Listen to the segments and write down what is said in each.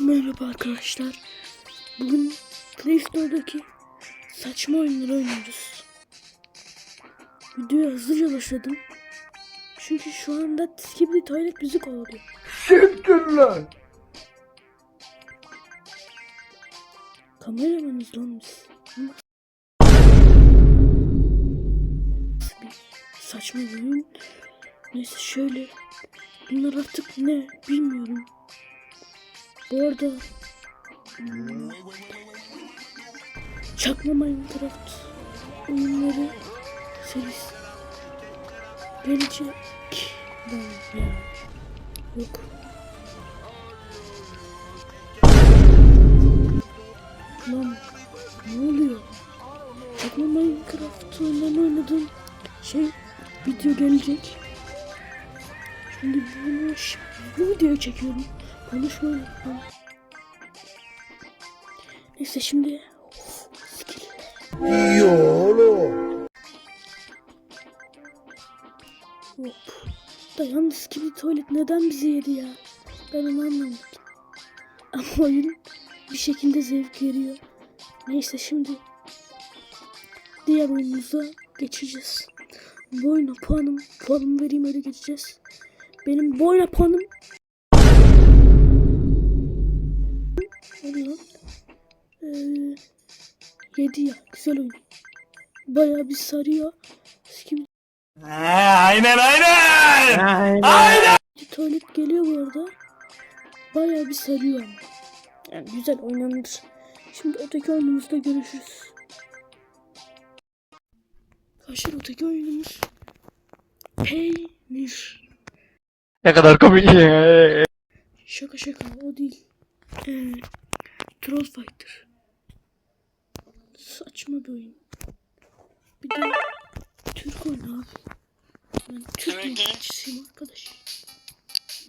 Merhaba arkadaşlar. Bugün Play Store'daki saçma oyunları oynuyoruz. Videoya hızlıca başladım. Çünkü şu anda Skibidi Tuvalet bizi kovalıyor. Siktir lan. Kameramanız lan biz. Saçma oyun. Neyse şöyle. Bunlar artık ne bilmiyorum. Bu arada hmm, Çakma Minecraft oyunları serisi gelecek yok. Lan ne oluyor? Çakma Minecraft oyunlarını oynadım şey video gelecek şimdi bunu bu videoyu çekiyorum konuşmayı unutmam neyse şimdi of, skill Yolo. Hop. Da yalnız gibi tuvalet neden bizi yedi ya? Ben onu anlamadım. Ama oyun bir şekilde zevk veriyor. Neyse şimdi diğer oyunumuza geçeceğiz. Bu oyuna puanım, puanımı vereyim öyle geçeceğiz. Benim puanım ne lan? Ee, 7 ya. Güzel oyun. Bayağı bir sarıyor. Kim Aynen aynen. Tuvalet geliyor bu arada. Bayağı bir sarıyor ama. Yani güzel oynanır. Şimdi öteki oyunumuzda görüşürüz. Arkadaşlar öteki oyunumuz Peynir. Ne kadar komik. Şaka şaka o değil. Ee, Troll Fighter. Saçma bir oyun. Bir de Türk oyunu abi. Ben Türk oyuncusunum arkadaş.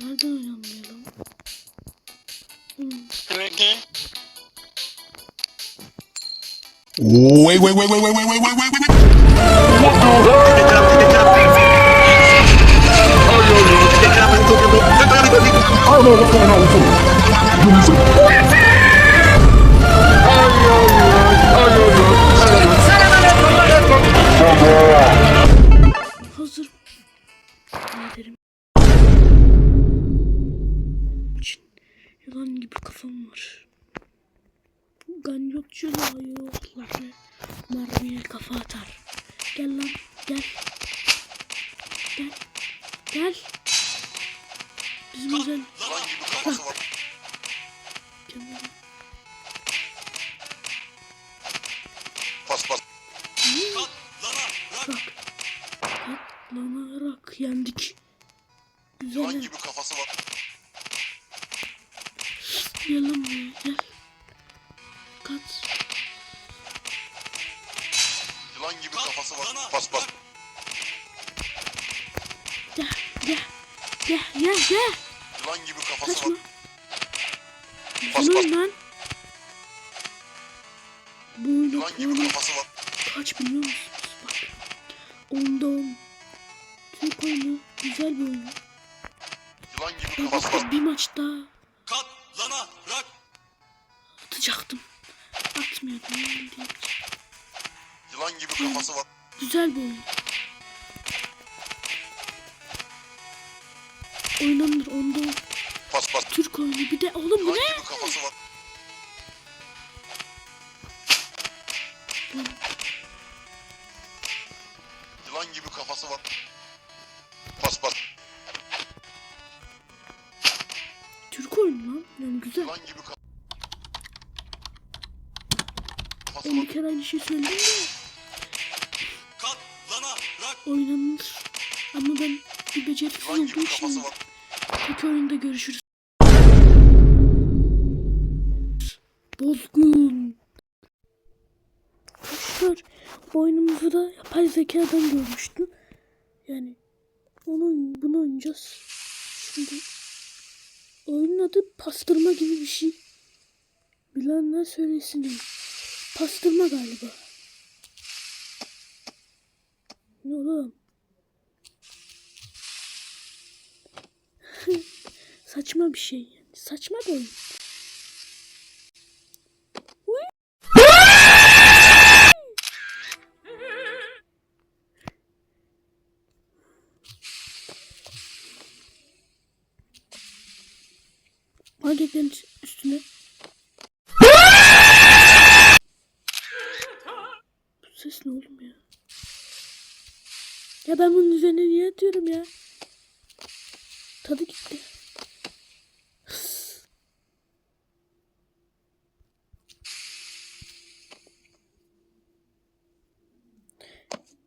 Nereden oynanmıyor lan? Hmm. Wait, wait, wait, wait, wait, wait, wait, wait, wait, wait. Hazır. Ederim. için yılan gibi kafam var. Ganyotçu da yokları mermiye kafa atar. Gel lan gel. Gel. Gel. Kendine Pas pas. bak. Katlanarak yendik. Güzel. Yılan gibi kafası var. Gel lan buraya gel. Kat. Yılan gibi kafası var. Pas pas. Gel gel. Gel gel gel. Yılan gibi kafası Kaçma. var. Bas, bas. oyun lan. Bu oyunda Yılan gibi kafası var. kaç biliyor musunuz? Bak. Onda on. Türk oyunu güzel bir oyun. Yılan gibi kafası var. hatta bir maç daha Katlanarak. atacaktım. Atmıyordum. Yılan gibi kafası var. Güzel bir oyun. Oynanır onda on. Pas pas. Türk oyunu. Bir de oğlum bu ne? kafası var. Yılan gibi kafası var. Pas pas. Türk oyunu lan. Yani güzel. Yılan gibi ka- kafası 50 var. kere aynı şey söyledim de oynanır. Ama ben bir beceriksiz Yılan gibi olduğum kafası için var. Peki oyunda görüşürüz. Bozgun. Arkadaşlar oyunumuzu da yapay zekadan görmüştüm. Yani onu bunu oynayacağız. Şimdi oyunun adı pastırma gibi bir şey. Bilenler söylesin. Pastırma galiba. Ne oğlum? Saçma bir şey yani. Saçma bir oyun. Pankeklerin üstüne. Bu ses ne oğlum ya? Ya ben bunun üzerine niye atıyorum ya? Tadı gitti.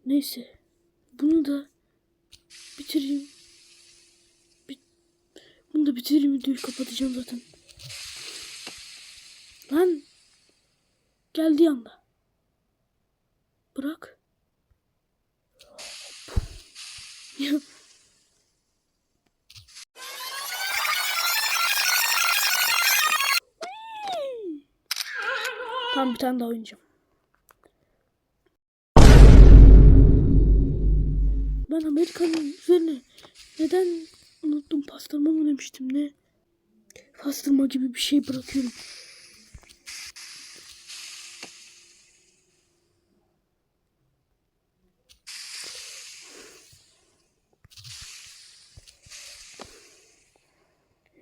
Neyse. Bunu da bitireyim. Bit bunu da bitireyim videoyu kapatacağım zaten. Lan. Geldi anda. Bırak. Ya. Tamam bir tane daha oynayacağım. Amerika'nın üzerine neden unuttum pastırma mı demiştim ne? Pastırma gibi bir şey bırakıyorum.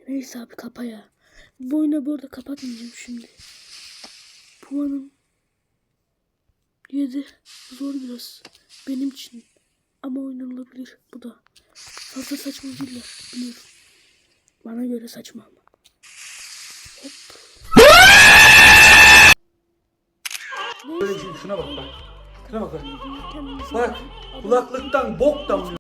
Neyse abi kapa ya. Bu oyunu bu arada kapatmayacağım şimdi. Puanım 7. Zor biraz. Benim için. Ama oynanılabilir bu da. Fazla saçma değiller. Biliyorum. Bana göre saçma ama. Hop. Şey şuna bak bak. Şuna bak bak. Bak kulaklıktan bok damlıyor.